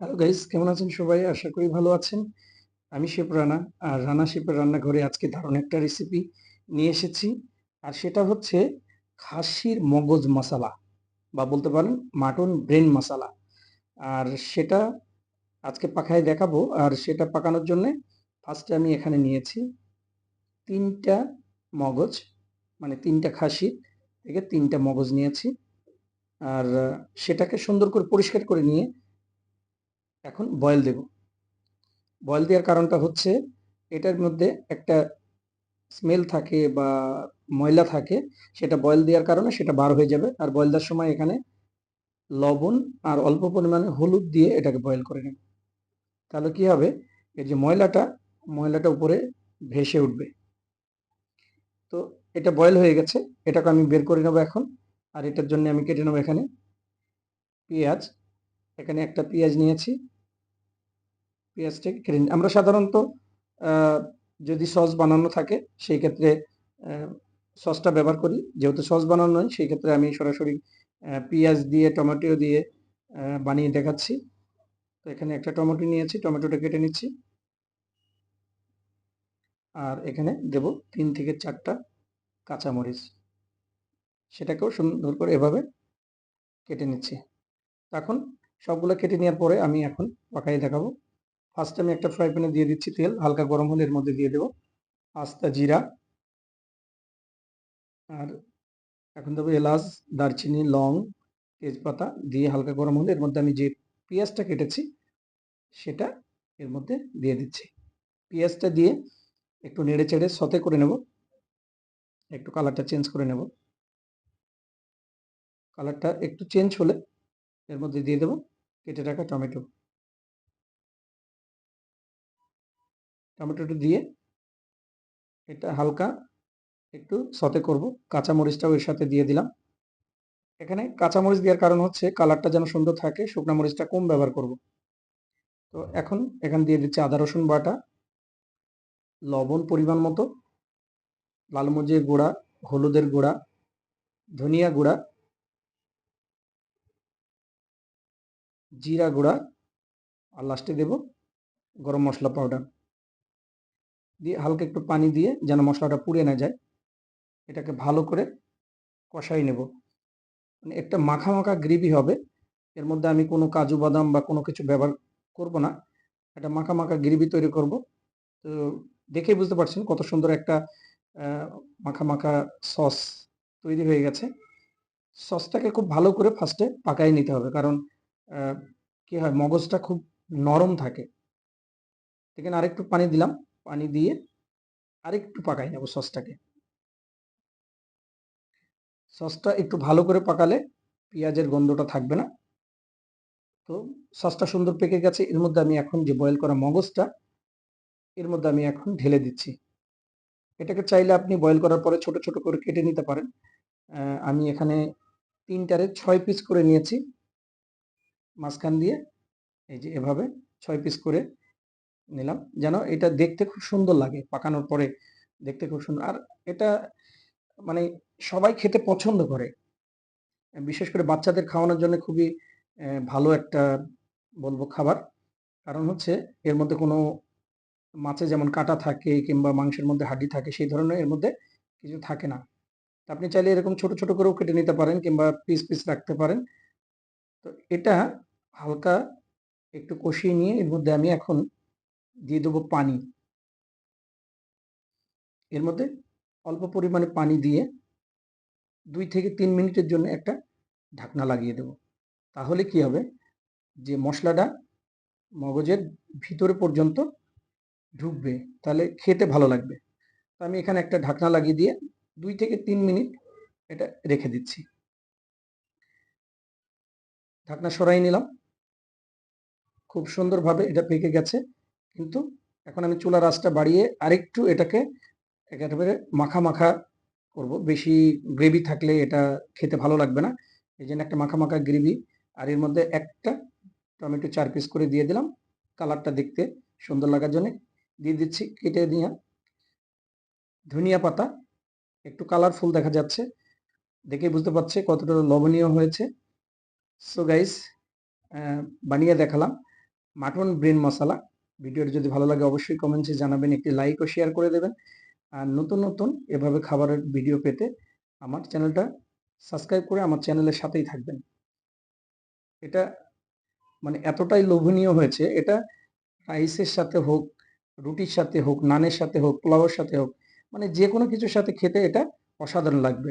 Hello guys কেমন আছেন সবাই? আশা করি ভালো আছেন। আমি শেপ রানা, আর রানা শেপের রান্নাঘরে আজকে দারুণ একটা রেসিপি নিয়ে এসেছি। আর সেটা হচ্ছে খাসির মগজ মশালা, বা বলতে পারেন মাটন ব্রেন মশালা। আর সেটা আজকে পাখায় দেখাবো। আর সেটা পাকানোর জন্যে ফার্স্টে আমি এখানে নিয়েছি তিনটা মগজ মানে তিনটা খাসির থেকে তিনটা মগজ নিয়েছি। আর সেটাকে সুন্দর করে পরিষ্কার করে নিয়ে এখন বয়েল দেব। বয়েল দেওয়ার কারণটা হচ্ছে এটার মধ্যে একটা স্মেল থাকে বা ময়লা থাকে, সেটা বয়েল দেওয়ার কারণে সেটা বার হয়ে যাবে। আর বয়েল দেওয়ার সময় এখানে লবণ আর অল্প পরিমাণে হলুদ দিয়ে এটাকে বয়েল করে নেব। তাহলে কি হবে? এই যে ময়লাটা ময়লাটা উপরে ভেসে উঠবে। তো এটা বয়েল হয়ে গেছে, এটাকে আমি বের করে নেব এখন। আর এটার জন্য আমি কেটে নেব এখানে পেঁয়াজ। এখানে একটা পেঁয়াজ নিয়েছি। পেঁয়াজটাকে কেটে নিই। আমরা সাধারণত যদি সস বানানো থাকে, সেই ক্ষেত্রে সসটা ব্যবহার করি। যেহেতু সস বানানো নয়, সেই ক্ষেত্রে আমি সরাসরি পেঁয়াজ দিয়ে, টমেটো দিয়ে বানিয়ে দেখাচ্ছি। তো এখানে একটা টমেটো নিয়েছি, টমেটোটা কেটে নিচ্ছি। আর এখানে দেব তিন থেকে চারটা কাঁচামরিচ। সেটাকেও সুন্দর করে এভাবে কেটে নিচ্ছি। এখন সবগুলো কেটে নেওয়ার পরে আমি এখন পাকাই দেখাবো। ফার্স্ট আমি একটা ফ্রাই প্যানে দিয়ে দিচ্ছি তেল, হালকা গরম হলে এর মধ্যে দিয়ে দেবো আস্তা জিরা আর এখন দেবো এলাচ, দারচিনি, লং, তেজপাতা দিয়ে হালকা গরম হলে এর মধ্যে আমি যে পেঁয়াজটা কেটেছি, সেটা এর মধ্যে দিয়ে দিচ্ছি। পেঁয়াজটা দিয়ে একটু নেড়ে চেড়ে সতে করে নেব। একটু কালারটা চেঞ্জ করে নেব। কালারটা একটু চেঞ্জ হলে এর মধ্যে দিয়ে দেবো, কেটে রাখা টমেটো। টমেটোটা দিয়ে এটা হালকা একটু সতে করব। কাঁচামরিচটাও এর সাথে দিয়ে দিলাম। এখানে কাঁচামরিচ দেওয়ার কারণ হচ্ছে কালারটা যেন সুন্দর থাকে, শুকনো মরিচটা কম ব্যবহার করব। তো এখন এখান দিয়ে দিচ্ছি আদা, রসুন বাটা, লবণ পরিমাণ মতো, লাল মরিচের গুঁড়া, হলুদের গুঁড়া, ধনিয়া গুঁড়া, জিরা গুঁড়া, আর লাস্টে দেব গরম মশলা পাউডার দিয়ে হালকা একটু পানি দিয়ে যেন মশলাটা পুড়ে না যায়, এটাকে ভালো করে কষাই নেব। মানে একটা মাখা মাখা গ্রেভি হবে, এর মধ্যে আমি কোনো কাজু বাদাম বা কোনো কিছু ব্যবহার করব না, একটা মাখা মাখা গ্রেভি তৈরি করব। তো দেখে বুঝতে পারছেন কত সুন্দর একটা মাখা মাখা সস তৈরি হয়ে গেছে। সসটাকে খুব ভালো করে ফার্স্টে পাকাই নিতে হবে, কারণ কি হয় মগজটা খুব নরম থাকে। এখানে আরেকটু পানি দিলাম। পানি দিয়ে আরেকটু পাকাই নেব সসটাকে। সসটা একটু ভালো করে পাকালে পেঁয়াজের গন্ধটা থাকবে না। তো সসটা সুন্দর পেকে গেছে, এর মধ্যে আমি এখন যে বয়েল করা মগজটা, এর মধ্যে আমি এখন ঢেলে দিচ্ছি। এটাকে চাইলে আপনি বয়েল করার পরে ছোট ছোট করে কেটে নিতে পারেন। আমি এখানে তিনটারে ছয় পিস করে নিয়েছি। মাঝখান দিয়ে এই যে এভাবে ছয় পিস করে নিলাম। যেন এটা দেখতে খুব সুন্দর লাগে, পাকানোর পরে দেখতে খুব সুন্দর। আর এটা মানে সবাই খেতে পছন্দ করে। বিশেষ করে বাচ্চাদের খাওয়ানোর জন্য খুবই ভালো একটা বলব খাবার। কারণ হচ্ছে এর মধ্যে কোনো মাছে যেমন কাটা থাকে কিংবা মাংসের মধ্যে হাড্ডি থাকে, সেই ধরনের এর মধ্যে কিছু থাকে না। আপনি চাইলে এরকম ছোট ছোট করেও কেটে নিতে পারেন কিংবা পিস পিস রাখতে পারেন। তো এটা হালকা একটু কষিয়ে নিয়ে এর মধ্যে আমি এখন দিয়ে দেবো পানি। এর মধ্যে অল্প পরিমাণে পানি দিয়ে দুই থেকে তিন মিনিটের জন্য একটা ঢাকনা লাগিয়ে দেব। তাহলে কি হবে? যে মশলাটা মগজের ভিতরে পর্যন্ত ঢুকবে, তাহলে খেতে ভালো লাগবে। তো আমি এখানে একটা ঢাকনা লাগিয়ে দিয়ে দুই থেকে তিন মিনিট এটা রেখে দিচ্ছি। ঢাকনা সরাই নিলাম। খুব সুন্দরভাবে এটা পেকে গেছে। কিন্তু এখন আমি চুলা রাসটা বাড়িয়ে আরেকটু এটাকে একেবারে মাখা মাখা করব। বেশি গ্রেভি থাকলে এটা খেতে ভালো লাগবে না। এই জন্য একটা মাখা মাখা গ্রেভি আর এর মধ্যে একটা টমেটো চার পিস করে দিয়ে দিলাম। কালারটা দেখতে সুন্দর লাগার জন্য দিয়ে দিচ্ছি, কেটে দিয়ে ধনিয়া পাতা, একটু কালারফুল দেখা যাচ্ছে। দেখে বুঝতে পারছে কতটা লবণীয় হয়েছে। সো গাইস বানিয়ে দেখালাম। মাটন ব্রেন মশলা ভিডিওটি যদি ভালো লাগে অবশ্যই কমেন্টসে জানাবেন, একটি লাইক ও শেয়ার করে দেবেন। আর নতুন নতুন এভাবে খাবারের ভিডিও পেতে আমার চ্যানেলটা সাবস্ক্রাইব করে আমার চ্যানেলের সাথেই থাকবেন। এটা মানে এতটাই লোভনীয় হয়েছে, এটা রাইসের সাথে হোক, রুটির সাথে হোক, নানের সাথে হোক, পোলাওয়ের সাথে হোক মানে যে কোনো কিছুর সাথে খেতে এটা অসাধারণ লাগবে।